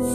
నమస్తే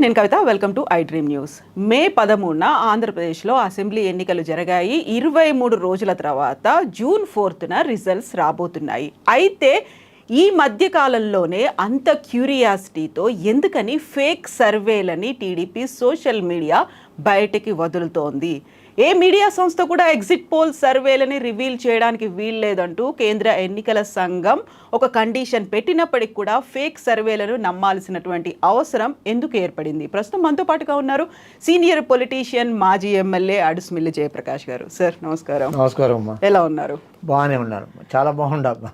నేను Kavitha. Welcome to I dream news May పదమూడున ఆంధ్రప్రదేశ్లో అసెంబ్లీ ఎన్నికలు జరిగాయి. ఇరవై మూడు రోజుల తర్వాత జూన్ ఫోర్త్న రిజల్ట్స్ రాబోతున్నాయి. అయితే ఈ మధ్యకాలంలోనే అంత క్యూరియాసిటీతో ఎందుకని ఫేక్ సర్వేలని టీడీపీ సోషల్ మీడియా బయటికి వదులుతోంది? ఏ మీడియా సంస్థ కూడా ఎగ్జిట్ పోల్ సర్వేలని రివీల్ చేయడానికి వీల్లేదంటూ కేంద్ర ఎన్నికల సంఘం ఒక కండిషన్ పెట్టినప్పటికి కూడా ఫేక్ సర్వేలను నమ్మాల్సినటువంటి అవసరం ఎందుకు ఏర్పడింది? ప్రస్తుతం మనతో పాటుగా ఉన్నారు సీనియర్ పొలిటీషియన్ మాజీ ఎమ్మెల్యే అడుసుమిల్లి జయప్రకాష్ గారు. సార్ నమస్కారం. నమస్కారం ఎలా ఉన్నారు? బాగానే ఉన్నాను చాలా బాగుండమ్మా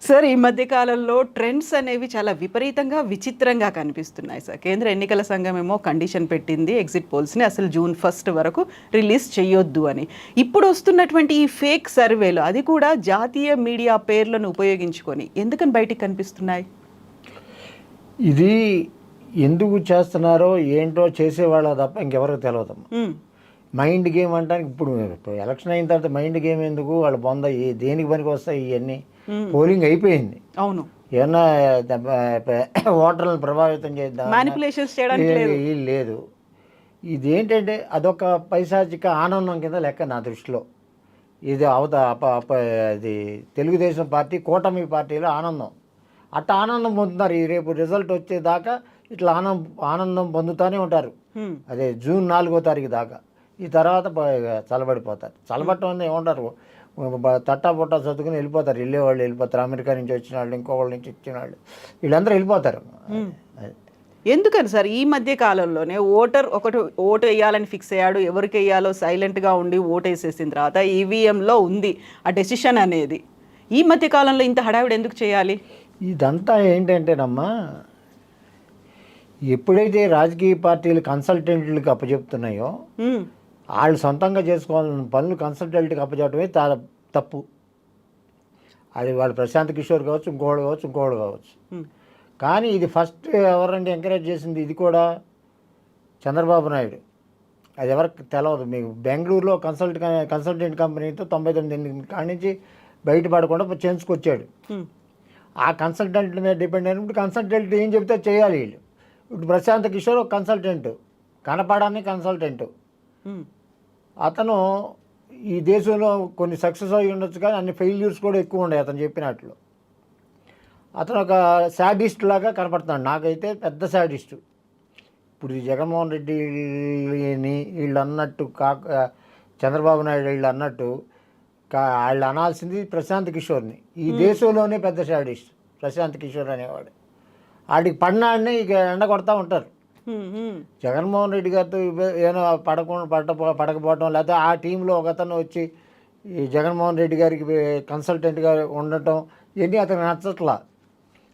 సార్ ఈ మధ్య కాలంలో ట్రెండ్స్ అనేవి చాలా విపరీతంగా విచిత్రంగా కనిపిస్తున్నాయి సార్. కేంద్ర ఎన్నికల సంఘం ఏమో కండిషన్ పెట్టింది ఎగ్జిట్ పోల్స్ని అసలు జూన్ ఫస్ట్ వరకు రిలీజ్ చేయొద్దు అని. ఇప్పుడు వస్తున్నటువంటి ఈ ఫేక్ సర్వేలు అది కూడా జాతీయ మీడియా పేర్లను ఉపయోగించుకొని ఎందుకని బయటికి కనిపిస్తున్నాయి? ఇది ఎందుకు చేస్తున్నారో ఏంటో చేసేవాళ్ళ తప్ప ఇంకెవరికి తెలియదమ్మా మ్మ్. మైండ్ గేమ్ అంటానికి ఇప్పుడు ఎలక్షన్ అయిన తర్వాత మైండ్ గేమ్ ఎందుకు? వాళ్ళు బొంద దేనికి పనికి వస్తాయి ఇవన్నీ పోలింగ్ అయిపోయింది. అవును. ఏమన్నా ఓటర్లను ప్రభావితం చేద్దాం లేదు. ఇదేంటంటే అదొక పైశాచిక ఆనందం కింద లెక్క నా దృష్టిలో. ఇది అవత అది తెలుగుదేశం పార్టీ కూటమి పార్టీలో ఆనందం. అట్ట ఆనందం పొందుతున్నారు. ఈ రేపు రిజల్ట్ వచ్చేదాకా ఇట్లా ఆనందం ఆనందం పొందుతూనే ఉంటారు. అదే జూన్ నాలుగో తారీఖు దాకా. ఈ తర్వాత చల్లబడిపోతారు. చల్లబట్టం అనేది ఏమంటారు? తట్టా పుట్టా చదువుకుని వెళ్ళిపోతారు. వెళ్ళేవాళ్ళు వెళ్ళిపోతారు. అమెరికా నుంచి వచ్చిన వాళ్ళు ఇంకొకళ్ళ నుంచి వచ్చిన వాళ్ళు. వీళ్ళందరూ వెళ్ళిపోతారు. ఎందుకని సార్? ఈ మధ్య కాలంలోనే ఓటర్ ఒకటి ఓటు వేయాలని ఫిక్స్ అయ్యాడు. ఎవరికి వేయాలో సైలెంట్గా ఉండి ఓటు వేసేసిన తర్వాత ఈవీఎంలో ఉంది ఆ డెసిషన్ అనేది. ఈ మధ్య కాలంలో ఇంత హడావిడి ఎందుకు చేయాలి? ఇదంతా ఏంటంటేనమ్మా ఎప్పుడైతే రాజకీయ పార్టీలు కన్సల్టెంట్లకు అప్పచెప్తున్నాయో. వాళ్ళు సొంతంగా చేసుకోవాలని పనులు కన్సల్టెంట్కి అప్పచెప్పడమే చాలా తప్పు. అది వాళ్ళు ప్రశాంత్ కిషోర్ కావచ్చు ఇంకోడు కావచ్చు ఇంకోడు కావచ్చు. కానీ ఇది ఫస్ట్ ఎవరండి ఎంకరేజ్ చేసింది ఇది కూడా చంద్రబాబు నాయుడు. అది ఎవరికి తెలియదు మీకు బెంగళూరులో కన్సల్ట్ కన్సల్టెంట్ కంపెనీతో తొంభై తొమ్మిది కాడి నుంచి బయటపడకుండా చేయించుకొచ్చాడు. ఆ కన్సల్టెంట్ మీద డిపెండ్ అయినప్పుడు కన్సల్టెంట్ ఏం చెప్తే చేయాలి వీళ్ళు. ఇప్పుడు ప్రశాంత్ కిషోర్ ఒక కన్సల్టెంట్. కనపడాన్ని కన్సల్టెంట్. అతను ఈ దేశంలో కొన్ని సక్సెస్ అయి ఉండొచ్చు కానీ అన్ని ఫెయిల్యూర్స్ కూడా ఎక్కువ ఉన్నాయి అతను చెప్పినట్లు. అతను ఒక శాడిస్ట్ లాగా కనపడుతున్నాడు. నాకైతే పెద్ద శాడిస్ట్. ఇప్పుడు ఈ జగన్మోహన్ రెడ్డిని వీళ్ళు అన్నట్టు కాక చంద్రబాబు నాయుడు వీళ్ళు అన్నట్టు కా వాళ్ళు అనాల్సింది ప్రశాంత్ కిషోర్ని. ఈ దేశంలోనే పెద్ద శాడిస్ట్ ప్రశాంత్ కిషోర్ అనేవాడు. వాడికి పడినాడిని ఇక ఎండ కొడతా ఉంటారు. జగన్మోహన్ రెడ్డి గారితో ఏమో పడకుండా పడ పడకపోవడం లేకపోతే ఆ టీంలో ఒక అతను వచ్చి ఈ జగన్మోహన్ రెడ్డి గారికి కన్సల్టెంట్గా ఉండటం ఇవన్నీ అతనికి నచ్చట్లా.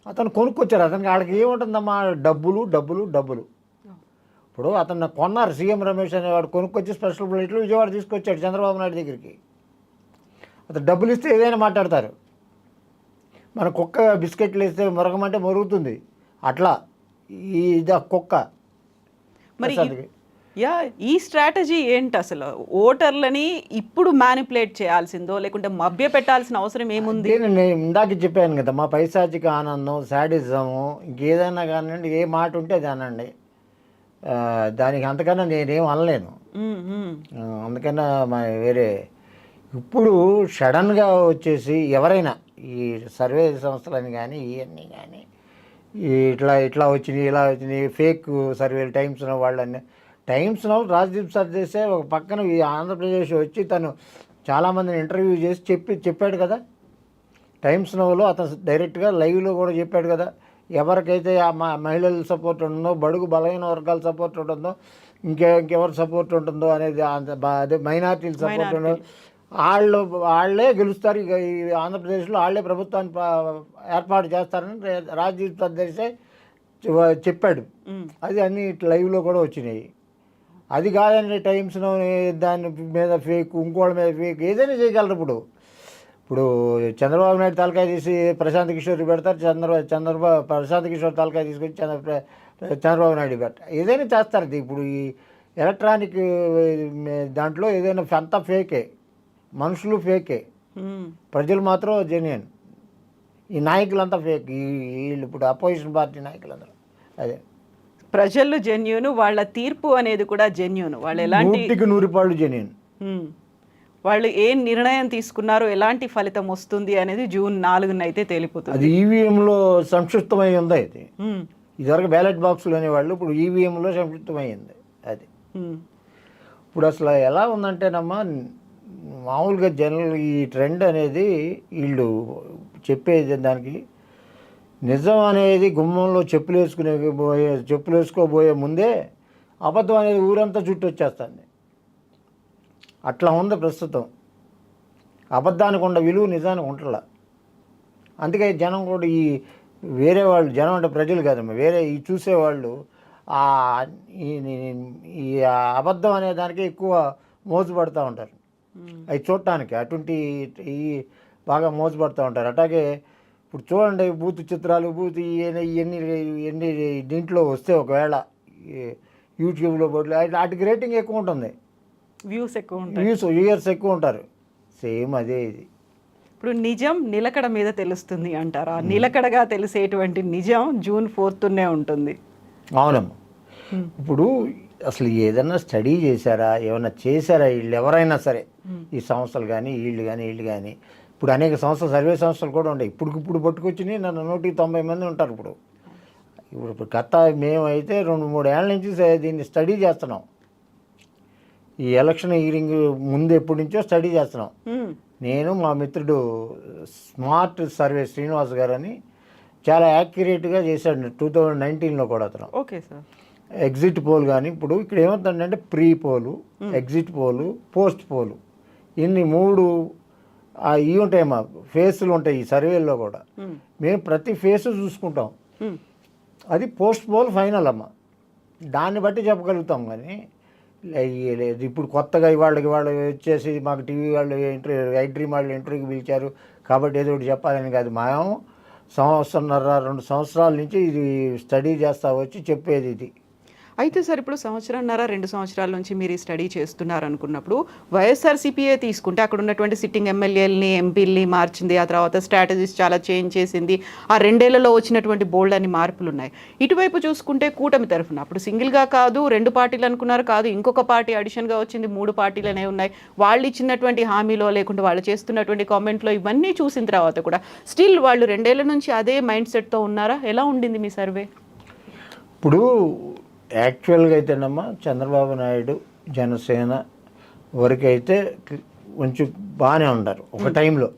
అతను కొనుక్కొచ్చారు. అతనికి వాళ్ళకి ఏముంటుందమ్మా? డబ్బులు డబ్బులు డబ్బులు. ఇప్పుడు అతను కొన్నారు. సీఎం రమేష్ అనేవాడు కొనుక్కొచ్చి స్పెషల్ ఫ్లైట్లు విజయవాడ తీసుకొచ్చాడు చంద్రబాబు నాయుడు దగ్గరికి. అతను డబ్బులు ఇస్తే ఏదైనా మాట్లాడతారు. మన కుక్క బిస్కెట్లు ఇస్తే మురగమంటే మురుగుతుంది. అట్లా ఈ ఇది కుక్క. మరి. యా ఈ స్ట్రాటజీ ఏంటి అసలు? ఓటర్లని ఇప్పుడు మ్యానిపులేట్ చేయాల్సిందో లేకుంటే మభ్య పెట్టాల్సిన అవసరం ఏముంది? నేను ఇందాక చెప్పాను కదా మా పైశాచిక ఆనందం శాడిజము ఇంకేదైనా కానివ్వండి ఏ మాట ఉంటే ఆ, దానికి అంతకన్నా నేనేం అనలేను. అందుకన్నా మా వేరే ఇప్పుడు సడన్గా వచ్చేసి ఎవరైనా ఈ సర్వే సంస్థలని కానీ ఇవన్నీ కానీ ఇట్లా ఇట్లా వచ్చినాయి ఇలా వచ్చినాయి ఫేక్ సర్వేలు టైమ్స్ నో వాళ్ళని. టైమ్స్ నో రాజ్దీప్ సర్దేశే ఒక పక్కన ఈ ఆంధ్రప్రదేశ్ వచ్చి తను చాలామందిని ఇంటర్వ్యూ చేసి చెప్పి చెప్పాడు కదా. టైమ్స్ నోలో అతను డైరెక్ట్గా లైవ్లో కూడా చెప్పాడు కదా. ఎవరికైతే ఆ మ- మహిళల సపోర్ట్ ఉంటుందో బడుగు బలహీన వర్గాల సపోర్ట్ ఉంటుందో ఇంకే ఇంకెవరి సపోర్ట్ ఉంటుందో అనేది అదే మైనార్టీల సపోర్ట్ ఉండదు వాళ్ళు వాళ్ళే గెలుస్తారు. ఇక ఈ ఆంధ్రప్రదేశ్లో వాళ్ళే ప్రభుత్వాన్ని ఏర్పాటు చేస్తారని రాజీవ్ సర్దేశే చె- చెప్పాడు. అది అన్ని లైవ్లో కూడా వచ్చినాయి. అది కాదండి టైమ్స్ దాని మీద ఫేక్ ఇంకోళ్ళ మీద ఫేక్ ఏదైనా చేయగలరు ఇప్పుడు. ఇప్పుడు చంద్రబాబు నాయుడు తలకాయ తీసి ప్రశాంత్ కిషోర్ పెడతారు. చంద్ర చంద్రబాబు ప్రశాంత్ కిషోర్ తలకాయ తీసుకొచ్చి చంద్ర చంద్రబాబు నాయుడు పెడతారు ఏదైనా చేస్తారు. ఇప్పుడు ఈ ఎలక్ట్రానిక్ దాంట్లో ఏదైనా అంతా ఫేకే. మనుషులు ఫేకే. ప్రజలు మాత్రం జెన్యున్. ఈ నాయకులంతా ఫేక్. ఈ వీళ్ళు ఇప్పుడు అపోజిషన్ పార్టీ నాయకులందరూ. అదే. ప్రజలు జెన్యున్ వాళ్ళ తీర్పు అనేది కూడా జెన్యున్. వాళ్ళు ఎలాంటి నూరిపాళ్ళు జెన్యున్. వాళ్ళు ఏ నిర్ణయం తీసుకున్నారో ఎలాంటి ఫలితం వస్తుంది అనేది జూన్ నాలుగున అయితే తేలిపోతుంది అది ఈవీఎంలో సంక్షిప్తమై ఉంది మ్మ్. ఇదివరకు బ్యాలెట్ బాక్సులు అనేవాళ్ళు ఇప్పుడు ఈవీఎంలో సంక్షిప్తమైంది అది. ఇప్పుడు అసలు ఎలా ఉందంటేనమ్మా మామూలుగా జనరల్ ఈ ట్రెండ్ అనేది వీళ్ళు చెప్పేది దానికి నిజం అనేది గుమ్మంలో చెప్పులు వేసుకునే పోయే చెప్పులు వేసుకోబోయే ముందే అబద్ధం అనేది ఊరంతా చుట్టూ వచ్చేస్తుంది. అట్లా ఉంది ప్రస్తుతం. అబద్ధానికి ఉన్న విలువ నిజానికి ఉంటలా. అందుకే జనం కూడా ఈ వేరే వాళ్ళు జనం అంటే ప్రజలు కాదమ్మా వేరే ఈ చూసేవాళ్ళు ఈ- అబద్ధం అనే దానికి ఎక్కువ మోజుపడుతూ ఉంటారు. అవి చూడటానికి అటువంటి ఈ బాగా మోజు పడుతూ ఉంటారు. అట్లాగే ఇప్పుడు చూడండి బూత్ చిత్రాలు బూత్ ఇవన్నీ ఇవన్నీ ఇవన్నీ దీంట్లో వస్తే ఒకవేళ యూట్యూబ్లో బోట్లు వాటికి రేటింగ్ ఎక్కువ ఉంటుంది. వ్యూస్ ఎక్కువ ఉంటాయి. వ్యూస్ వ్యూయర్స్ ఎక్కువ ఉంటారు. సేమ్ అదే ఇది. ఇప్పుడు నిజం నిలకడ మీద తెలుస్తుంది అంటారా? నిలకడగా తెలిసేటువంటి నిజం జూన్ ఫోర్త్నే ఉంటుంది. అవునమ్మా. ఇప్పుడు అసలు ఏదన్నా స్టడీ చేశారా? ఏమన్నా చేశారా? వీళ్ళు ఎవరైనా సరే. ఈ సంస్థలు కానీ వీళ్ళు కానీ వీళ్ళు కానీ ఇప్పుడు అనేక సంస్థలు సర్వే సంస్థలు కూడా ఉన్నాయి ఇప్పుడు ఇప్పుడు పట్టుకొచ్చినాయి నన్ను నూటికి తొంభై మంది ఉంటారు ఇప్పుడు. ఇప్పుడు ఇప్పుడు గత మేమైతే రెండు మూడు ఏళ్ళ నుంచి దీన్ని స్టడీ చేస్తున్నాం. ఈ ఎలక్షన్ హీరింగ్ ముందు ఎప్పటి నుంచో స్టడీ చేస్తున్నాం. నేను మా మిత్రుడు స్మార్ట్ సర్వే శ్రీనివాస్ గారు అని చాలా యాక్యురేట్గా చేశాడు. టూ థౌజండ్ నైన్టీన్లో కూడా అతను. Okay sir. ఎగ్జిట్ పోల్ కానీ ఇప్పుడు ఇక్కడ ఏమవుతుందంటే pre poll exit poll post poll. ఇన్ని మూడు ఇవి ఉంటాయమ్మా ఫేసులు ఉంటాయి ఈ సర్వేల్లో కూడా. మ్మ్. ప్రతి ఫేస్ చూసుకుంటాం. అది పోస్ట్ పోల్ ఫైనల్ అమ్మ. దాన్ని బట్టి చెప్పగలుగుతాం కానీ ఇప్పుడు కొత్తగా ఇవాళకి వాళ్ళు వచ్చేసి మాకు టీవీ వాళ్ళు ఇంటర్వ్యూ ఐ డ్రీమ్ వాళ్ళు ఇంటర్వ్యూకి పిలిచారు కాబట్టి ఏదో ఒకటి చెప్పాలని కాదు. మేము సంవత్సరంన్నర రెండు సంవత్సరాల నుంచి ఇది స్టడీ చేస్తా వచ్చి చెప్పేది ఇది. అయితే సార్ ఇప్పుడు సంవత్సరంన్నర రెండు సంవత్సరాల నుంచి మీరు ఈ స్టడీ చేస్తున్నారు అనుకున్నప్పుడు వైఎస్ఆర్సీపీఏ తీసుకుంటే అక్కడ ఉన్నటువంటి సిట్టింగ్ ఎమ్మెల్యేలని ఎంపీల్ని మార్చింది. ఆ తర్వాత స్ట్రాటజీస్ చాలా చేంజ్ చేసింది. ఆ రెండేళ్ళలో వచ్చినటువంటి బోల్డ్ అని మార్పులు ఉన్నాయి ఇటువైపు చూసుకుంటే కూటమి తరఫున అప్పుడు సింగిల్గా కాదు రెండు పార్టీలు అనుకున్నారు కాదు ఇంకొక పార్టీ అడిషన్గా వచ్చింది మూడు పార్టీలు అనేవి ఉన్నాయి. వాళ్ళు ఇచ్చినటువంటి హామీలో లేకుంటే వాళ్ళు చేస్తున్నటువంటి కామెంట్లో ఇవన్నీ చూసిన తర్వాత కూడా స్టిల్ వాళ్ళు రెండేళ్ళ నుంచి అదే మైండ్ సెట్తో ఉన్నారా? ఎలా ఉండింది మీ సర్వే ఇప్పుడు యాక్చువల్గా అయితేనమ్మా చంద్రబాబు నాయుడు జనసేన వరకైతే కొంచెం బాగానే ఉన్నారు ఒక టైంలో.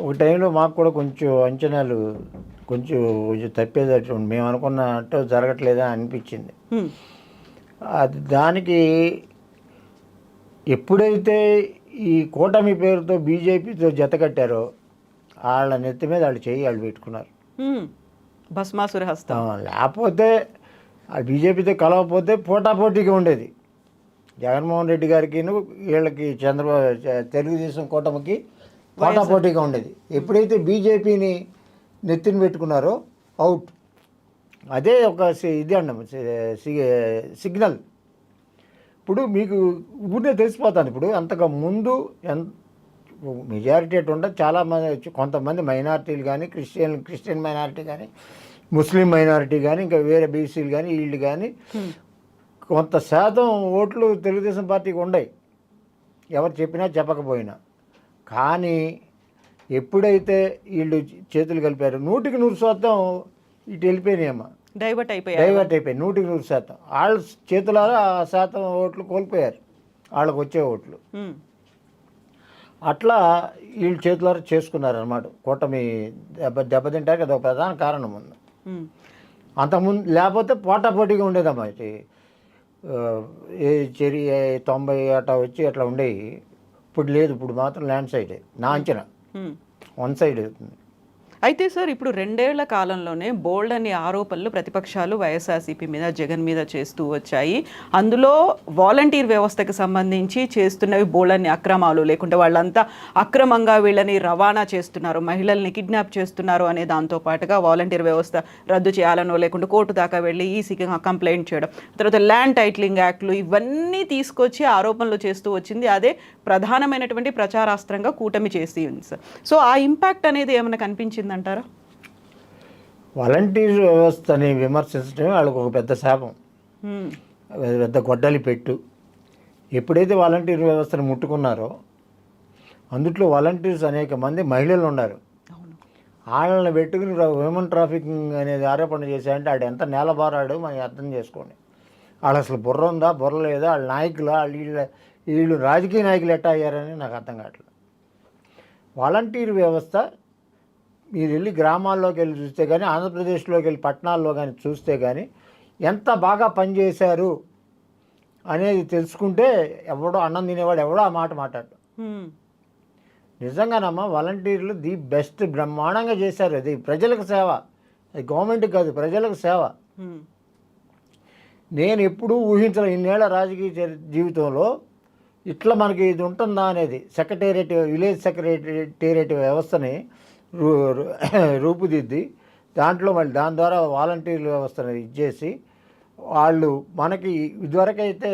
ఒక టైంలో మాకు కూడా కొంచెం అంచనాలు కొంచెం కొంచెం తప్పేదట్టు. మేము అనుకున్నట్టు జరగట్లేదా అనిపించింది. అది దానికి ఎప్పుడైతే ఈ కూటమి పేరుతో బీజేపీతో జత కట్టారో వాళ్ళ నెత్తి మీద వాళ్ళు చేయి వాళ్ళు పెట్టుకున్నారు. భస్మాసుర లేకపోతే ఆ బీజేపీతో కలవకపోతే పోటాపోటీగా ఉండేది. జగన్మోహన్ రెడ్డి గారికి వీళ్ళకి చంద్రబాబు తెలుగుదేశం కూటమికి పోటాపోటీగా ఉండేది. ఎప్పుడైతే బీజేపీని నెత్తిన పెట్టుకున్నారో అవుట్. అదే ఒక ఇది అన్న సిగ్నల్. ఇప్పుడు మీకు ఊరినే తెలిసిపోతాను ఇప్పుడు. అంతకు ముందు ఎంత మెజారిటీ అటు ఉండదు. చాలా మంది వచ్చి- కొంతమంది మైనారిటీలు కానీ క్రిస్టియన్ క్రిస్టియన్ మైనారిటీ కానీ ముస్లిం మైనారిటీ కానీ ఇంకా వేరే బీసీలు కానీ వీళ్ళు కానీ కొంత శాతం ఓట్లు తెలుగుదేశం పార్టీకి ఉన్నాయి ఎవరు చెప్పినా చెప్పకపోయినా. కానీ ఎప్పుడైతే వీళ్ళు చేతులు కలిపారు నూటికి నూరు శాతం ఇటు వెళ్ళిపోయినాయమ్మా. డైవర్ట్ అయిపోయారు. డైవర్ట్ అయిపోయి నూటికి నూరు శాతం. వాళ్ళ చేతులారా ఆ శాతం ఓట్లు కోల్పోయారు. వాళ్ళకి వచ్చే ఓట్లు. అట్లా వీళ్ళు చేతులారా చేసుకున్నారన్నమాట. కూటమి దెబ్బ దెబ్బతింటానికి అది ఒక ప్రధాన కారణం ఉంది. అంతకుముందు లేకపోతే పోటాపోటీగా ఉండేదమ్మా ఇది ఆ, ఏ చెరి తొంభై అట్లా వచ్చి అట్లా ఉండేవి. ఇప్పుడు లేదు ఇప్పుడు మాత్రం ల్యాండ్ సైడ్ నా అంచనా. వన్ సైడ్ అవుతుంది. అయితే సార్ ఇప్పుడు రెండేళ్ళ కాలంలోనే బోల్డ్ అనే ఆరోపణలు ప్రతిపక్షాలు వైఎస్ఆర్సీపీ మీద జగన్ మీద చేస్తూ వచ్చాయి. అందులో వాలంటీర్ వ్యవస్థకు సంబంధించి చేస్తున్నవి బోల్డ్ అనే అక్రమాలు. లేకుంటే వాళ్ళంతా అక్రమంగా వీళ్ళని రవాణా చేస్తున్నారు మహిళల్ని కిడ్నాప్ చేస్తున్నారు అనే దాంతో పాటుగా వాలంటీర్ వ్యవస్థ రద్దు చేయాలనో లేకుంటే కోర్టు దాకా వెళ్ళి ఈసీకి కంప్లైంట్ చేయడం తర్వాత ల్యాండ్ టైటిలింగ్ యాక్ట్లు ఇవన్నీ తీసుకొచ్చి ఆరోపణలు చేస్తూ వచ్చింది. అదే ప్రధానమైనటువంటి ప్రచారాస్త్రంగా కూటమి చేసి ఉంది సార్ సో ఆ ఇంపాక్ట్ అనేది ఏమైనా కనిపించిందా కనిపించిందంటారా వాలంటీర్ వ్యవస్థని విమర్శించడం వాళ్ళకు ఒక పెద్ద శాపం. పెద్ద గొడ్డలి పెట్టు. ఎప్పుడైతే వాలంటీర్ వ్యవస్థను ముట్టుకున్నారో అందుట్లో వాలంటీర్స్ అనేక మంది మహిళలు ఉన్నారు. వాళ్ళని పెట్టుకుని హ్యూమన్ ట్రాఫికింగ్ అనేది ఆరోపణ చేశారంటే ఆడు ఎంత నేలబారాడు మనం అర్థం చేసుకోండి. వాళ్ళు అసలు బుర్ర ఉందా బుర్ర లేదా వాళ్ళ నాయకులు వాళ్ళు వీళ్ళ వీళ్ళు రాజకీయ నాయకులు ఎట్టా అయ్యారని నాకు అర్థం కావట్లేదు. వాలంటీర్ వ్యవస్థ మీరు వెళ్ళి గ్రామాల్లోకి వెళ్ళి చూస్తే కానీ ఆంధ్రప్రదేశ్లోకి వెళ్ళి పట్టణాల్లో కానీ చూస్తే కానీ ఎంత బాగా పనిచేశారు అనేది తెలుసుకుంటే ఎవడో అన్నం తినేవాడు ఎవడో ఆ మాట మాట్లాడు. నిజంగానమ్మా వాలంటీర్లు ది బెస్ట్ బ్రహ్మాండంగా చేశారు అది ప్రజలకు సేవ అది గవర్నమెంట్ కాదు ప్రజలకు సేవ. నేను ఎప్పుడూ ఊహించలే ఇన్నేళ్ళ రాజకీయ జీవితంలో ఇట్లా మనకి ఇది ఉంటుందా అనేది సెక్రటేరియట్ విలేజ్ సెక్రటేరియట్ వ్యవస్థని రూపుదిద్ది దాంట్లో మళ్ళీ దాని ద్వారా వాలంటీర్ల వ్యవస్థను ఇచ్చేసి వాళ్ళు మనకి ఇదివరకైతే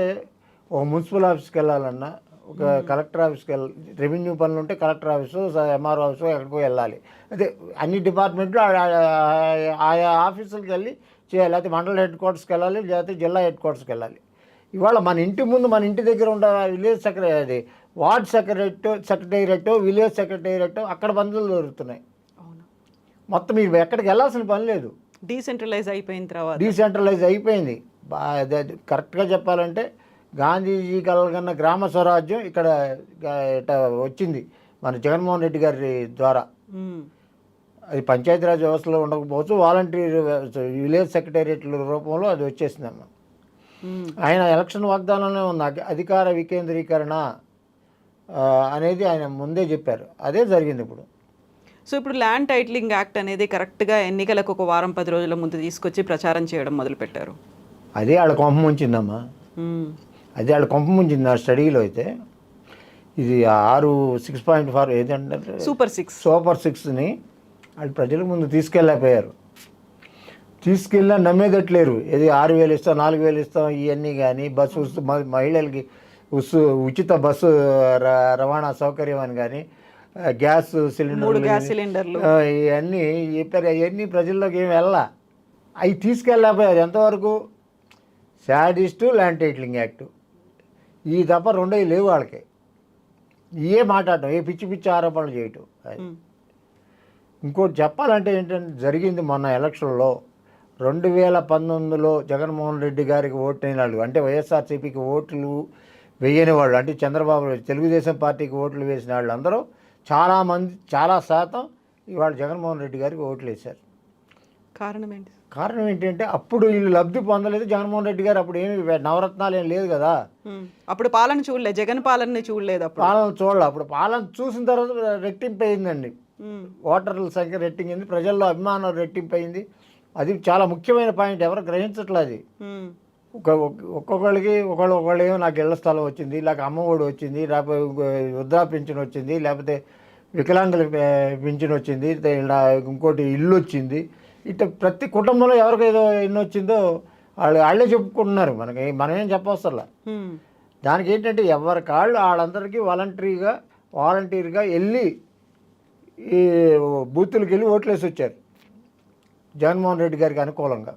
ఒక మున్సిపల్ ఆఫీస్కి వెళ్ళాలన్నా ఒక కలెక్టర్ ఆఫీస్కి వెళ్ళ రెవెన్యూ పనులు ఉంటే కలెక్టర్ ఆఫీసు ఎంఆర్ఓ ఆఫీసు ఎక్కడికో వెళ్ళాలి. అదే అన్ని డిపార్ట్మెంట్లు ఆయా ఆఫీసులకు వెళ్ళి చేయాలి. లేకపోతే మండల హెడ్ క్వార్టర్స్కి వెళ్ళాలి లేకపోతే జిల్లా హెడ్ క్వార్టర్స్కి వెళ్ళాలి. ఇవాళ మన ఇంటి ముందు మన ఇంటి దగ్గర ఉండే విలేజ్ సెక్రటరీ అది ward secretariat secretariat village secretariat అక్కడ పనులు దొరుకుతున్నాయి. మొత్తం మీరు ఎక్కడికి వెళ్ళాల్సిన పని లేదు. డీసెంట్రలైజ్ అయిపోయిన తర్వాత. డీసెంట్రలైజ్ అయిపోయింది. కరెక్ట్గా చెప్పాలంటే గాంధీజీ కలగన్న గ్రామ స్వరాజ్యం ఇక్కడ వచ్చింది మన జగన్మోహన్ రెడ్డి గారి ద్వారా. అది పంచాయతీరాజ్ వ్యవస్థలో ఉండకపోవచ్చు వాలంటీర్ విలేజ్ సెక్రటేరియట్ల రూపంలో అది వచ్చేసిందమ్మా. ఆయన ఎలక్షన్ వాగ్దానంలో ఉన్న అధి- అధికార వికేంద్రీకరణ అనేది ఆయన ముందే చెప్పారు. అదే జరిగింది ఇప్పుడు. సో ఇప్పుడు ల్యాండ్ టైటిలింగ్ యాక్ట్ అనేది కరెక్ట్గా ఎన్నికలకు ఒక వారం పది రోజుల ముందు తీసుకొచ్చి ప్రచారం చేయడం మొదలుపెట్టారు. అదే వాళ్ళ కొంప ముంచిందమ్మా. హ్మ్. అదే వాళ్ళ కొంప ముంచింది ఆ స్టడీలో అయితే. ఇది ఆరు సిక్స్ పాయింట్ ఫోర్ ఏదంటే సూపర్ సిక్స్. సూపర్ సిక్స్ని వాళ్ళు ప్రజల ముందు తీసుకెళ్ళకపోయారు. తీసుకెళ్ళినా నమ్మేదట్లేరు ఇది ఆరు వేలు ఇస్తాం నాలుగు వేలు ఇస్తాం ఇవన్నీ కానీ బస్సు మహిళలకి ఉచిత బస్సు రవాణా సౌకర్యం అని కానీ గ్యాస్ సిలిండర్ గ్యాస్ సిలిండర్లు. ఇవన్నీ చెప్పారు అవన్నీ ప్రజల్లోకి ఏమి వెళ్ళా. అవి తీసుకెళ్ళకపోయారు ఎంతవరకు? Sadist land titling act. ఈ తప్ప రెండో లేవు వాళ్ళకి. ఏ మాట్లాడటం ఏ పిచ్చి పిచ్చి ఆరోపణలు చేయటం. ఇంకోటి చెప్పాలంటే ఏంటంటే జరిగింది మొన్న ఎలక్షన్లో రెండు వేల పంతొమ్మిదిలో జగన్మోహన్ రెడ్డి గారికి ఓటైన వాళ్ళు అంటే వైఎస్ఆర్సీపీకి ఓట్లు వేయని వాళ్ళు అంటే చంద్రబాబు తెలుగుదేశం పార్టీకి ఓట్లు వేసిన వాళ్ళు అందరూ చాలామంది చాలా శాతం ఇవాళ జగన్మోహన్ రెడ్డి గారికి ఓట్లు వేశారు కారణం ఏంటి కారణం ఏంటంటే అప్పుడు వీళ్ళు లబ్ధి పొందలేదు జగన్మోహన్ రెడ్డి గారు అప్పుడు ఏమి నవరత్నాలు ఏం లేదు కదా. అప్పుడు పాలన చూడలే జగన్ పాలనని చూడలేదు పాలన చూడాలి అప్పుడు పాలన చూసిన తర్వాత రెట్టింపు అయిందండి. ఓటర్ల సంఖ్య రెట్టింగింది ప్రజల్లో అభిమానం రెట్టింపు అయింది. అది చాలా ముఖ్యమైన పాయింట్ ఎవరు గ్రహించట్లేదు అది. హ్మ్. ఒక ఒక- ఒక్కొక్కళ్ళకి ఒకళ్ళు ఒకళ్ళు ఏమో నాకు ఇళ్ళ స్థలం వచ్చింది లేక అమ్మఒడి వచ్చింది లేకపోతే ఇంకో వృద్ధా పింఛన్ వచ్చింది లేకపోతే వికలాంగుల పింఛన్ వచ్చింది ఇంకోటి ఇల్లు వచ్చింది. ఇట్లా ప్రతి కుటుంబంలో ఎవరికి ఏదో ఎన్ని వచ్చిందో వాళ్ళు వాళ్ళే చెప్పుకుంటున్నారు. మనకి మనం ఏం చెప్పవసరలా. దానికి ఏంటంటే ఎవరి కాళ్ళు వాళ్ళందరికీ వాలంటరీగా వాలంటీర్గా వెళ్ళి ఈ బూతులకు వెళ్ళి ఓట్లేసి వచ్చారు జగన్మోహన్ రెడ్డి గారికి అనుకూలంగా.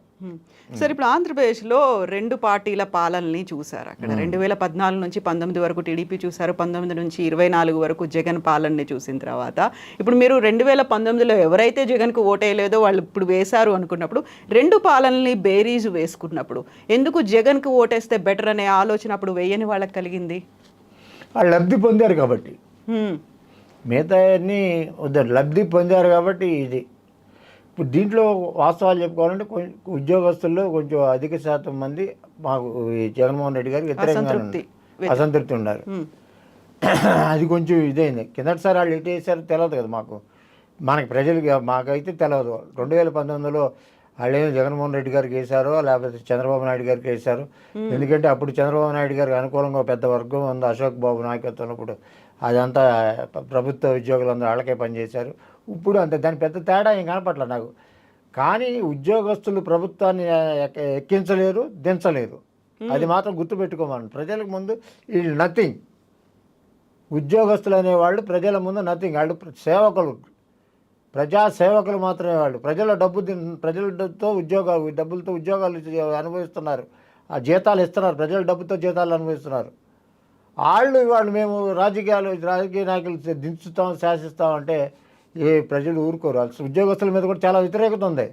సరే ఇప్పుడు ఆంధ్రప్రదేశ్లో రెండు పార్టీల పాలనని చూశారు అక్కడ. రెండు వేల పద్నాలుగు నుంచి పంతొమ్మిది వరకు టీడీపీ చూశారు పంతొమ్మిది నుంచి ఇరవై నాలుగు వరకు జగన్ పాలనని చూసిన తర్వాత ఇప్పుడు మీరు రెండు వేల పంతొమ్మిదిలో ఎవరైతే జగన్కు ఓటేయలేదో వాళ్ళు ఇప్పుడు వేశారు అనుకున్నప్పుడు రెండు పాలనని బేరీజు వేసుకున్నప్పుడు ఎందుకు జగన్కు ఓటేస్తే బెటర్ అనే ఆలోచన అప్పుడు వేయని వాళ్ళకి కలిగింది? వాళ్ళు లబ్ధి పొందారు కాబట్టి. మిగతా అన్నీ లబ్ధి పొందారు కాబట్టి ఇది. ఇప్పుడు దీంట్లో వాస్తవాలు చెప్పుకోవాలంటే కొంచెం ఉద్యోగస్తుల్లో కొంచెం అధిక శాతం మంది మాకు ఈ జగన్మోహన్ రెడ్డి గారికి వ్యతిరేకంగా అసంతృప్తి. అసంతృప్తి ఉన్నారు. అది కొంచెం ఇదైంది. కిందటిసారి వాళ్ళు ఎటు వేసారో తెలియదు కదా మాకు. మనకి ప్రజలకి మాకైతే తెలియదు రెండు వేల పంతొమ్మిదిలో వాళ్ళేమో జగన్మోహన్ రెడ్డి గారికి వేశారో లేకపోతే చంద్రబాబు నాయుడు గారికి వేశారు ఎందుకంటే అప్పుడు చంద్రబాబు నాయుడు గారికి అనుకూలంగా పెద్ద వర్గం ఉంది. అశోక్ బాబు నాయకత్వంలో ఇప్పుడు అదంతా ప్రభుత్వ ఉద్యోగులందరూ వాళ్ళకే పనిచేశారు. ఇప్పుడు అంతే దాని పెద్ద తేడా ఏం కనపట్ల నాకు. కానీ ఉద్యోగస్తులు ప్రభుత్వాన్ని ఎక్క- ఎక్కించలేరు దించలేరు. అది మాత్రం గుర్తుపెట్టుకోమని. ప్రజలకు ముందు ఈ నథింగ్. ఉద్యోగస్తులు అనేవాళ్ళు ప్రజల ముందు నథింగ్. వాళ్ళు సేవకులు. ప్రజా సేవకులు మాత్రమే వాళ్ళు. ప్రజల డబ్బు ప్రజలతో ఉద్యోగాలు డబ్బులతో ఉద్యోగాలు అనుభవిస్తున్నారు. ఆ జీతాలు ఇస్తున్నారు. ప్రజల డబ్బుతో జీతాలు అనుభవిస్తున్నారు. వాళ్ళు వాళ్ళు మేము రాజకీయాలు రాజకీయ నాయకులు దించుతాం శాసిస్తాం అంటే ఏ ప్రజలు ఊరుకోరు. అసలు ఉద్యోగస్తుల మీద కూడా చాలా వ్యతిరేకత ఉంది.